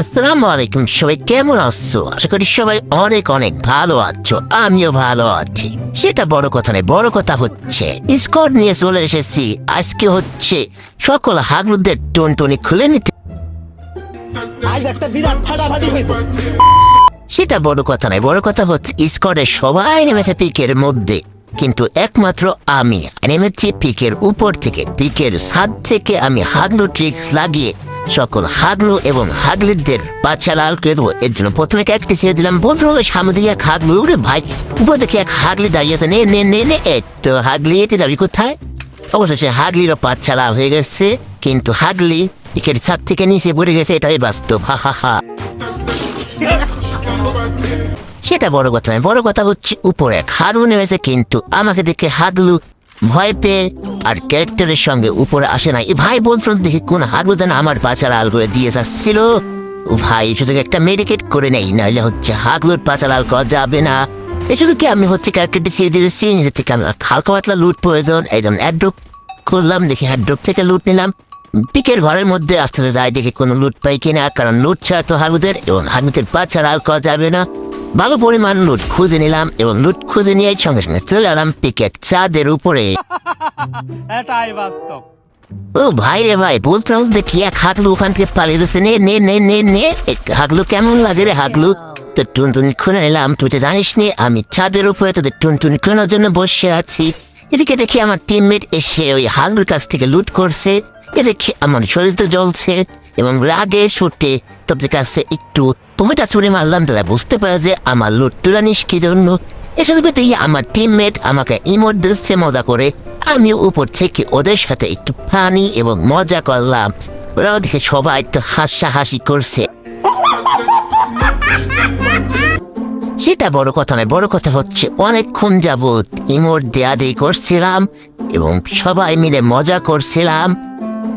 আসসালামু আলাইকুম সবাই কেমন আছো? আশা করি সবাই অনেক অনেক ভালো আছো আমিও ভালো আছি। সেটা বড় কথা নয় বড় কথা হচ্ছে স্কট নিয়ে চলে এসেছি। আজকে হচ্ছে সকল হাগলুদের টনটনি খুলে নিতে। আজ একটা বিরাট ফাটাফাটি হইব। সেটা বড় কথা নয় বড় কথা হচ্ছে স্কটের সবাই নেমেছে পিকের মধ্যে। কিন্তু একমাত্র আমি নেমেছি পিকের উপর থেকে পিকের ছাদ থেকে আমি হাগলু ট্রিক্স লাগিয়ে সকল হাগলু এবং হাগলিদের বাচ্চা লাল করে দেবো। এর জন্য প্রথমে একটি ছেড়ে দিলাম। বন্ধু সামনে দিয়ে এক হাগলু উড়ে, ভাই, উপর দেখে এক হাগলি দাঁড়িয়েছে নে নে নে নে এই তো হাগলি এটি দাবি কোথায়? অবশ্য সে হাগলিরও বাচ্চা লাল হয়ে গেছে, কিন্তু হাগলি পিকের ছাদ থেকে নিচে পড়ে গেছে, এটাই বাস্তব। হা হা হা। সেটা বড় কথা নয়, বড় কথা হচ্ছে উপরে। এক হাগলু নেমেছে, কিন্তু আমাকে দেখে হাগলু ভয় পেয়ে আর ক্যারেক্টারের সঙ্গে উপরে আসে না এ ভাই বলছিলাম দেখি কোন যেন আমার পাচার আল করে দিয়ে যাচ্ছিল? ভাই শুধু একটা মেডিকেট করে নেই? নাহলে হচ্ছে হাগলুর পাচার আল করা যাবে না। এই শুধু কি আমি হচ্ছে ক্যারেক্টারটি ছেড়ে দিয়েছি? নিজের থেকে আমি হালকা পাতলা লুট প্রয়োজন। এই যেমন অ্যাড্রপ করলাম, দেখি হ্যাড্রপ থেকে লুট নিলাম। পিকের ঘরের মধ্যে আস্তে আস্তে যাই, দেখি কোনো লুট পাই কিনা। কারণ লুট ছাড়া তো হারুদের এবং হারুদের বাচ্চারা আর করা যাবে না। ভালো পরিমাণ লুট খুঁজে নিলাম এবং লুট খুঁজে নিয়ে সঙ্গে সঙ্গে চলে এলাম পিকের চাঁদের উপরে। এটাই বাস্তব। ও ভাই রে ভাই বলতাম দেখি এক হাগলু ওখান থেকে পালিয়ে দিচ্ছে নে নে নে নে নে। হাগলু কেমন লাগে রে হাগলু? তো টুনটুনি খুলে নিলাম তুই তো জানিস নি আমি ছাদের উপরে তোদের টুনটুনি খুলানোর জন্য বসে আছি। এদিকে দেখি আমার টিমমেট এসে ওই হাগলুর কাছ থেকে লুট করছে। এ দেখি আমার শরীর তো জ্বলছে এবং রাগে ছুটে তোদের কাছে একটু তুমিটা ছুড়ে মারলাম, তারা বুঝতে পারে যে আমার লুট তুলানিস কি জন্য এসব আমার টিমমেট আমাকে ইমোট দিচ্ছে, মজা করে। আমিও উপর থেকে ওদের সাথে একটু ফানি এবং মজা করলাম। ওরাও দেখে সবাই একটু হাসাহাসি করছে। সেটা বড় কথা নয়, বড় কথা হচ্ছে অনেকক্ষণ যাবৎ ইমোট দেয়া দেই করছিলাম এবং সবাই মিলে মজা করছিলাম।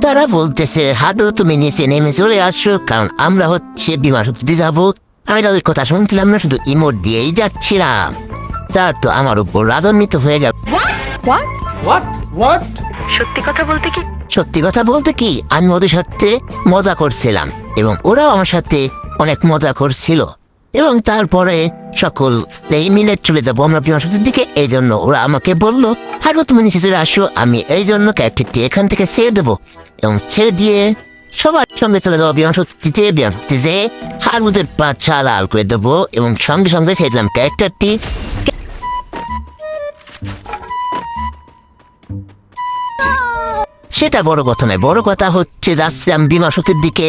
তারা বলতেছে হাদু তুমি নিচে নেমে চলে আসো কারণ আমরা হচ্ছে বিমান শক্তি যাব আমি তাদের কথা শুনছিলাম না শুধু ইমোট দিয়েই যাচ্ছিলাম। তা তো আমার উপর রাগান্বিত হয়ে গেল। সত্যি কথা বলতে কি আমি ওদের সাথে মজা করছিলাম এবং ওরাও আমার সাথে অনেক মজা করছিল। এবং তারপরে সকল এই মিলে চলে যাব আমরা বৃহস্পতির দিকে। এই জন্য ওরা আমাকে বলল হারবো তুমি নিচে চলে আসো, আমি এই জন্য ক্যারেক্টারটি এখান থেকে ছেড়ে দেবো এবং ছেড়ে দিয়ে সবার সঙ্গে চলে যাব বৃহস্পতিতে বৃহস্পতিতে হারবুদের পাঁচা লাল করে দেবো এবং সঙ্গে সঙ্গে ছেড়ে দিলাম ক্যারেক্টারটি। সেটা বড় কথা নয়, বড় কথা হচ্ছে যাচ্ছিলাম বিমা শক্তির দিকে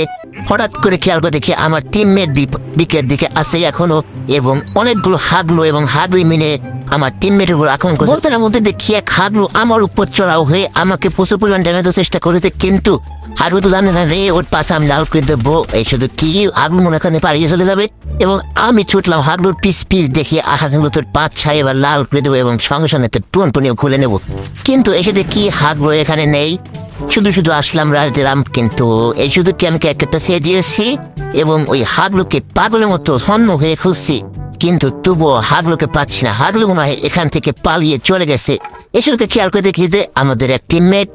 হঠাৎ করে খেয়াল করে দেখি আমার টিমমেট বিকের দিকে আছে এখনও এবং অনেকগুলো হাগলো এবং হাগলি মিলে আমার টিমমেটের উপর আক্রমণ করছে। বলতে না বলতে দেখি এক হাগলো আমার উপর চড়াও হয়ে আমাকে প্রচুর পরিমাণ ড্যামেজ চেষ্টা করেছে, কিন্তু হাগলো তো জানে না রে ওর পাশে আমি লাল করে দেবো। এই শুধু কি? হাগলু মনে এখানে পালিয়ে চলে যাবে। এবং আমি ছুটলাম হাগলুর পিস পিস দেখি হাগলু তোর পাঁচ ছাই এবার লাল করে দেবো এবং সঙ্গে সঙ্গে তোর টুন টুনিও খুলে নেব। কিন্তু এসে দেখি হাগলু এখানে নেই। শুধু শুধু আসলাম রাজ দিলাম কিন্তু এই শুধু কি আমি ক্যারেক্টারটা দিয়েছি এবং ওই হাগলুকে পাগলের মতো হন্য হয়ে খুঁজছি। কিন্তু তবুও হাগলুকে পাচ্ছি না। হাগলু মনে হয় এখান থেকে পালিয়ে চলে গেছে। এসবকে খেয়াল করে দেখি যে আমাদের এক টিমমেট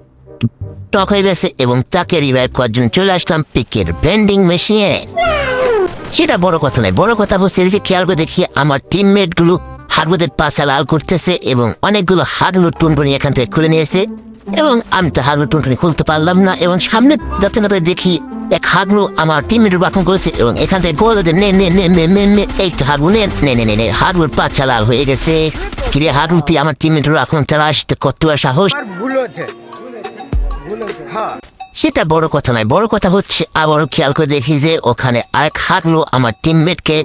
টক হয়ে গেছে এবং তাকে রিভাইভ করার জন্য চলে আসলাম পিকের ভেন্ডিং মেশিনে সেটা বড় কথা নয়, বড় কথা হচ্ছে এদিকে খেয়াল করে দেখি আমার টিমমেটগুলো হাগলুদের পাশা লাল করতেছে এবং অনেকগুলো হাগলু টুনটুনি এখান থেকে খুলে নিয়েছে এবং আমি তো হাগলু টুনটুনি খুলতে পারলাম না এবং সামনে যাতে না দেখি এক হাগলু আমার টিমের বাখন করেছে এবং এখান থেকে গোল নে নে নে এই তো হাগলু, নে নে নে নে নে, হাগলুর পাচ্ছা লাল হয়ে গেছে। কিরে হাগলু, তুই আমার টিমের এখন তারা আসতে কত সাহস? ভুল হচ্ছে। সেটা বড় কথা নয়, বড় কথা হচ্ছে আবারও খেয়াল করে দেখি যে ওখানে আরেক হাগলু আমার টিমমেটকে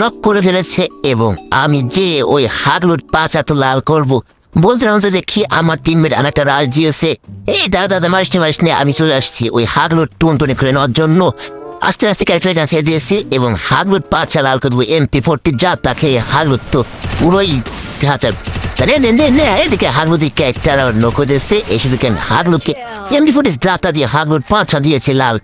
নক করে ফেলেছে এবং আমি যে ওই হাগলুর তো লাল করব। বলতে যে দেখি আমার টিমমেট অনেকটা রাজ দিয়েছে। এই দাদা দাদা, মারিস মারিস আমি চলে আসছি ওই টুন টুনি করে নেওয়ার জন্য। আস্তে আস্তে দিয়েছি এবং হাগলুর পাচা লাল করব এমপি ফোরটি যা তাকে হাগলুর তো পুরোই নে নে নে নে এদিকে হাগলু দিকে একটা নৌকো দিয়েছে এসে দিকে আমি হাগলুকে এমনি ফুটেজ দাঁতা দিয়ে হাগলুর পাঁচা দিয়েছে লাল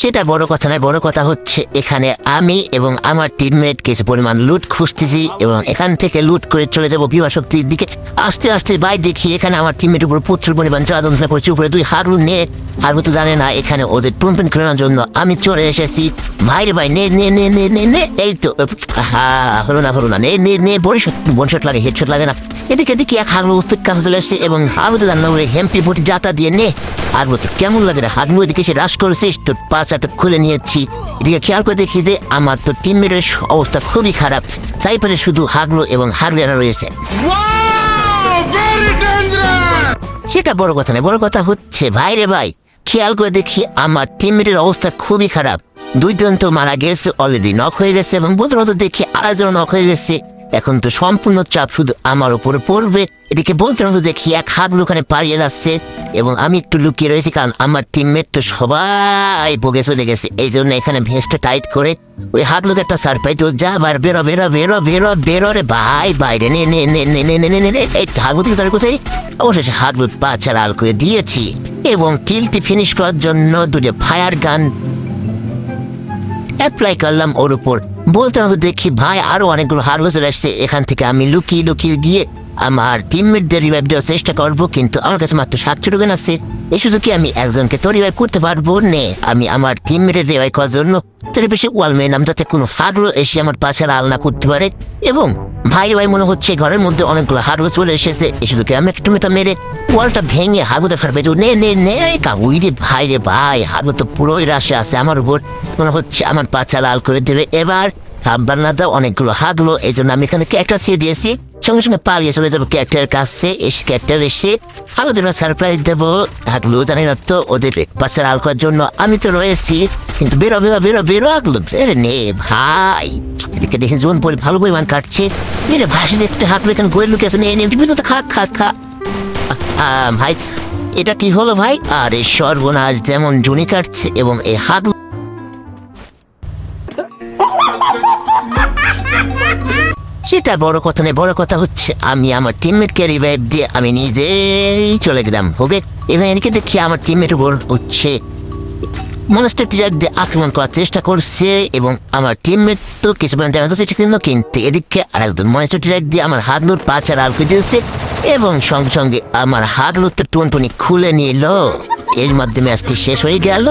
সেটা বড় কথা নয়, বড় কথা হচ্ছে এখানে আমি এবং আমার টিমমেট কিছু পরিমাণ লুট খুঁজতেছি এবং এখান থেকে লুট করে চলে যাব বিমা শক্তির দিকে। আস্তে আস্তে বাই দেখি এখানে আমার টিমমেট উপর প্রচুর পরিমাণ চাঁদনা করছে, উপরে দুই হারু নে। হারু তো জানে না, এখানে ওদের টুনটুন খেলানোর জন্য আমি চলে এসেছি। ভাইরে ভাই, নে নে নে নে নে নে, এই তো হা হলো না হলো না, নে নে নে, বড়ি বনশট লাগে হেডশট লাগে না। এদিকে এদিকে এক উত্তর কাছে চলে এসছে এবং হারু তো জানলাম হেম্পি বটি জাতা দিয়ে নে। আর তোর কেমন লাগে রে, হাগলু এদিকে সে রাশ করেছিস। তোর পাঁচ হাতে খুলে নিয়েছি। এদিকে খেয়াল করে দেখি যে আমার তো টিমমেটের অবস্থা খুবই খারাপ। তাই পারে শুধু হাগলু এবং হাগলেরা রয়েছে। সেটা বড় কথা নয়, বড় কথা হচ্ছে, ভাই রে ভাই, খেয়াল করে দেখি আমার টিমমেটের অবস্থা খুবই খারাপ। দুইজন তো মারা গেছে অলরেডি নক হয়ে গেছে এবং বলতে দেখি আরেকজন নক হয়ে গেছে। এখন তো সম্পূর্ণ চাপ শুধু আমার উপরে পড়বে। এদিকে বলতে দেখি এক হাত লুকানে পাড়িয়ে যাচ্ছে। এবং আমি একটু লুকিয়ে রয়েছি কারণ আমার টিমমেট তো সবাই বগে চলে গেছে। এই জন্য এখানে ভেস্টটা টাইট করে ওই হাত লোক একটা সারপ্রাইজ তো যা বার বেরো বেরো বেরো বেরো বেরো রে ভাই, বাইরে নে নে নে নে নে নে নে নে। এই হাগু থেকে তার কোথায়? অবশেষে হাত লুট পা ছাড়া আল করে দিয়েছি এবং কিলটি ফিনিশ করার জন্য দুটো ফায়ার গান অ্যাপ্লাই করলাম ওর উপর। বলতে হবে দেখি ভাই আরও অনেকগুলো হারলো চলে আসছে। এখান থেকে আমি লুকিয়ে লুকিয়ে গিয়ে আমার টিমমেটদের রিভাইভ দেওয়ার চেষ্টা করব, কিন্তু আমার কাছে মাত্র সাতশো টাকা আছে। এই কি আমি একজনকে তো রিভাইভ করতে পারব নে। আমি আমার টিমমেটের রিভাইভ করার জন্য তার বেশি ওয়াল মেয়ে নাম যাতে কোনো হাগলো এসে আমার পাশে আলনা করতে পারে। এবং ভাই ভাই মনে হচ্ছে ঘরের মধ্যে অনেকগুলো হাগলো চলে এসেছে। এ কি আমি একটু মেটা মেরে ওয়ালটা ভেঙে হাগু দেখার পেয়ে নে নে নে কাউই রে ভাই রে ভাই হাগু তো পুরোই রাশে আছে আমার উপর। মনে হচ্ছে আমার পাচা লাল করে দেবে। এবার সাবধান না দাও, অনেকগুলো হাগলো এই জন্য আমি এখানে ক্যারেক্টার দিয়ে দিয়েছি। সঙ্গে সঙ্গে পালিয়ে চলে যাব ক্যারেক্টারের কাছে। এসে ক্যারেক্টার এসে আমাদের সারপ্রাইজ দেবো। হাগলো জানি না তো ওদের পাশে আল করার জন্য। আমি তো রয়েছি কিন্তু বেরো বেরো বেরো বেরো আগলো। নে ভাই এদিকে দেখে জোন পরে ভালো পরিমাণ কাটছে। এরে ভাসি দেখতে হাঁকবে এখানে গোয়েল লুকে আছে নে নে তুমি তো খা খা খা। আহ, ভাই এটা কি হলো ভাই? আরে সর্বনাশ যেমন জুনি কাটছে এবং এই হাত সেটা বড় কথা নেই বড় কথা হচ্ছে আমি আমার টিমমেটকে রিভাইভ দিয়ে আমি নিজেই চলে গেলাম হোকে এবং এদিকে দেখি আমার টিমমেট উপর হচ্ছে মনস্টার টিজার দিয়ে আক্রমণ করার চেষ্টা করছে এবং আমার টিমমেট তো কিছু পরিমাণ ড্যামেজ হচ্ছে কিন্তু কিন্তু এদিকে আর একজন মনস্টার টিজার দিয়ে আমার হাগলুর পাচার আলকে দিয়েছে এবং সঙ্গে সঙ্গে আমার হাগলুরটা টুনটুনি খুলে নিল। এর মাধ্যমে ম্যাচটি শেষ হয়ে গেল।